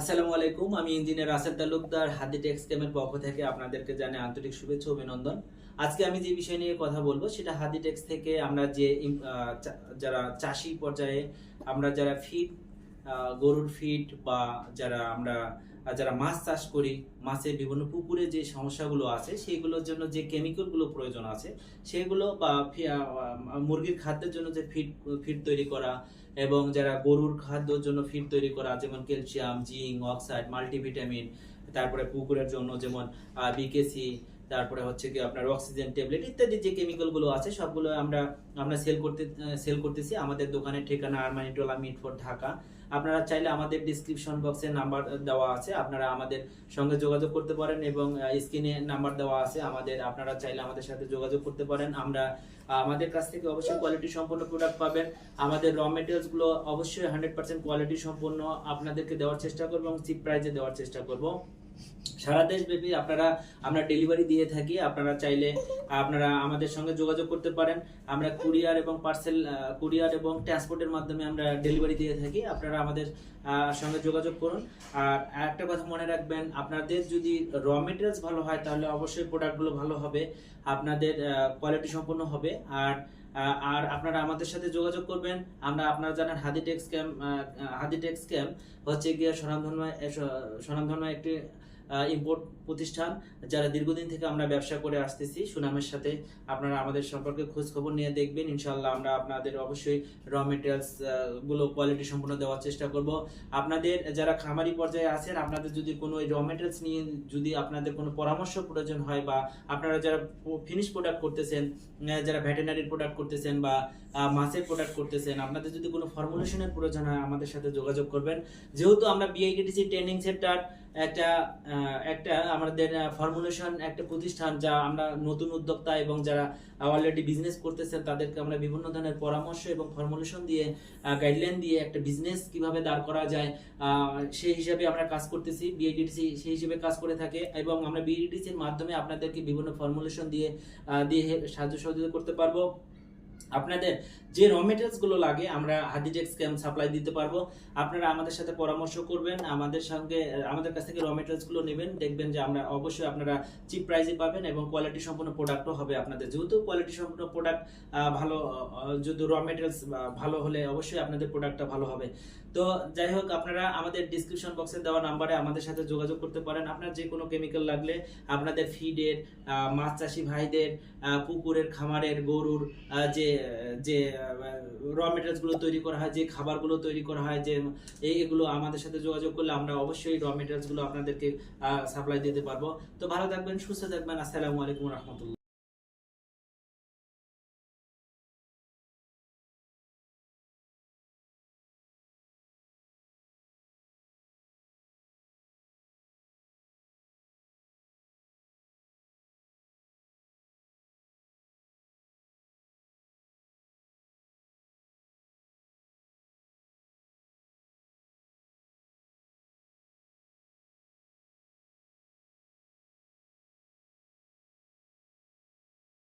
আসসালামু আলাইকুম, আমি ইঞ্জিনিয়ার রাসেল তালুকদার হাদি টেক্স টেক্সটাইমের পক্ষ থেকে আপনাদেরকে জানাই আন্তরিক শুভেচ্ছা অভিনন্দন। আজকে আমি যে বিষয় নিয়ে কথা বলব, সেটা হাদি টেক্স থেকে আমরা যে যারা চাষি পর্যায়ে, আমরা যারা ফিড গরুর ফিড বা যারা আমরা, যারা মাছ চাষ করি, মাছের বিভিন্ন পুকুরে যে সমস্যাগুলো আছে সেইগুলোর জন্য যে কেমিক্যালগুলো প্রয়োজন আছে, সেগুলো বা মুরগির খাদ্যের জন্য যে ফিড ফিড তৈরি করা এবং যারা গরুর খাদ্যর জন্য ফিড তৈরি করা, যেমন ক্যালসিয়াম জিঙ্ক অক্সাইড মাল্টিভিটামিন তারপরে পুকুরের জন্য যেমন বিকেসি তারপরে হচ্ছে কি আপনার অক্সিজেন ট্যাবলেট ইত্যাদি যে কেমিক্যালগুলো আছে, সবগুলো আমরা আমরা সেল করতে সেল করতেছি। আমাদের দোকানের ঠিকানা আরমানি টোলা মিটফোর্ড ঢাকা। আপনারা চাইলে আমাদের ডিসক্রিপশন বক্সে নাম্বার দেওয়া আছে। আপনারা আমাদের সঙ্গে যোগাযোগ করতে পারেন এবং স্ক্রিনে নাম্বার দেওয়া আছে। আমাদের, আপনারা চাইলে আমাদের সাথে যোগাযোগ করতে পারেন। আমরা আমাদের কাছ থেকে অবশ্যই কোয়ালিটি সম্পন্ন প্রোডাক্ট পাবেন। আমাদের র মেটেরিয়ালসগুলো অবশ্যই হান্ড্রেড পার্সেন্ট কোয়ালিটি সম্পন্ন আপনাদেরকে দেওয়ার চেষ্টা করব এবং চিপ প্রাইসে দেওয়ার চেষ্টা করব। সারা দেশব্যাপী আপনারা, আমরা ডেলিভারি দিয়ে থাকি। আপনারা চাইলে আপনারা আমাদের সঙ্গে যোগাযোগ করতে পারেন। আমরা কুরিয়ার এবং পার্সেল কুরিয়ার এবং ট্রান্সপোর্টের মাধ্যমে আমরা ডেলিভারি দিয়ে থাকি। আপনারা আমাদের সঙ্গে যোগাযোগ করুন। আর একটা কথা মনে রাখবেন, আপনাদের যদি র মেটেরিয়ালস ভালো হয়, তাহলে অবশ্যই প্রোডাক্টগুলো ভালো হবে। আপনাদের কোয়ালিটি সম্পন্ন হবে। আর আর আপনারা আমাদের সাথে যোগাযোগ করবেন। আমরা আপনারা জানেন Hadi Tex camp Hadi Tex camp হচ্ছে গিয়ে স্বনামধন্য স্বনামধন্য একটি ইম্পোর্ট প্রতিষ্ঠান যারা দীর্ঘদিন থেকে আমরা ব্যবসা করে আসতেছি, সুনামের সাথে আপনারা আমাদের সম্পর্কে খোঁজ খবর নিয়ে দেখবেন। ইনশাল্লাহ আমরা আপনাদের অবশ্যই র মেটেরিয়ালসগুলো কোয়ালিটি সম্পূর্ণ দেওয়ার চেষ্টা করব। আপনাদের যারা খামারি পর্যায়ে আছেন, আপনাদের যদি কোনো র মেটেরিয়ালস নিয়ে যদি আপনাদের কোনো পরামর্শ প্রয়োজন হয় বা আপনারা যারা ফিনিশ প্রোডাক্ট করতেছেন যারা ভেটেনারির প্রোডাক্ট করতেছেন বা মাছের প্রোডাক্ট করতেছেন। আপনাদের যদি কোনো ফর্মুলেশনের প্রয়োজন হয়, আমাদের সাথে যোগাযোগ করবেন। যেহেতু আমরা বিআইডিটিসি ট্রেনিং সেন্টার একটা একটা আমাদের ফর্মুলেশন একটা প্রতিষ্ঠান যা আমরা নতুন উদ্যোক্তা এবং যারা অলরেডি বিজনেস করতেছেন, তাদেরকে আমরা বিভিন্ন ধরনের পরামর্শ এবং ফর্মুলেশন দিয়ে গাইডলাইন দিয়ে একটা বিজনেস কীভাবে দাঁড় করা যায় সেই হিসাবে আমরা কাজ করতেছি। বিআইডিটিসি সেই হিসেবে কাজ করে থাকে এবং আমরা বিআইডিটিসির মাধ্যমে আপনাদেরকে বিভিন্ন ফর্মুলেশন দিয়ে দিয়ে সাহায্য সহযোগিতা করতে পারব। আপনাদের যে র মেটেরিয়ালসগুলো লাগে আমরা হাদিটেক্স ক্যাম সাপ্লাই দিতে পারব। আপনারা আমাদের সাথে পরামর্শ করবেন আমাদের সঙ্গে আমাদের কাছ থেকে র মেটেরিয়ালসগুলো নেবেন দেখবেন যে আমরা অবশ্যই আপনারা চিপ প্রাইসে পাবেন এবং কোয়ালিটি সম্পন্ন প্রোডাক্টও হবে আপনাদের। যেহেতু কোয়ালিটি সম্পন্ন প্রোডাক্ট ভালো যদি র মেটেরিয়ালস ভালো হলে অবশ্যই আপনাদের প্রোডাক্টটা ভালো হবে। তো যাই হোক আপনারা আমাদের ডিসক্রিপশন বক্সে দেওয়া নাম্বারে আমাদের সাথে যোগাযোগ করতে পারেন। আপনার যে কোনো কেমিক্যাল লাগলে আপনাদের ফিডের মাছ চাষি ভাইদের পুকুরের খামারের গরুর আহ, যে র মেটেরিয়ালসগুলো তৈরি করা হয়, যে খাবারগুলো তৈরি করা হয়, যে এগুলো আমাদের সাথে যোগাযোগ করলে আমরা অবশ্যই র মেটেরিয়ালসগুলো আপনাদেরকে সাপ্লাই দিতে পারব। তো ভালো থাকবেন, সুস্থ থাকবেন। আসসালামু আলাইকুম রহমতুল্লাহ।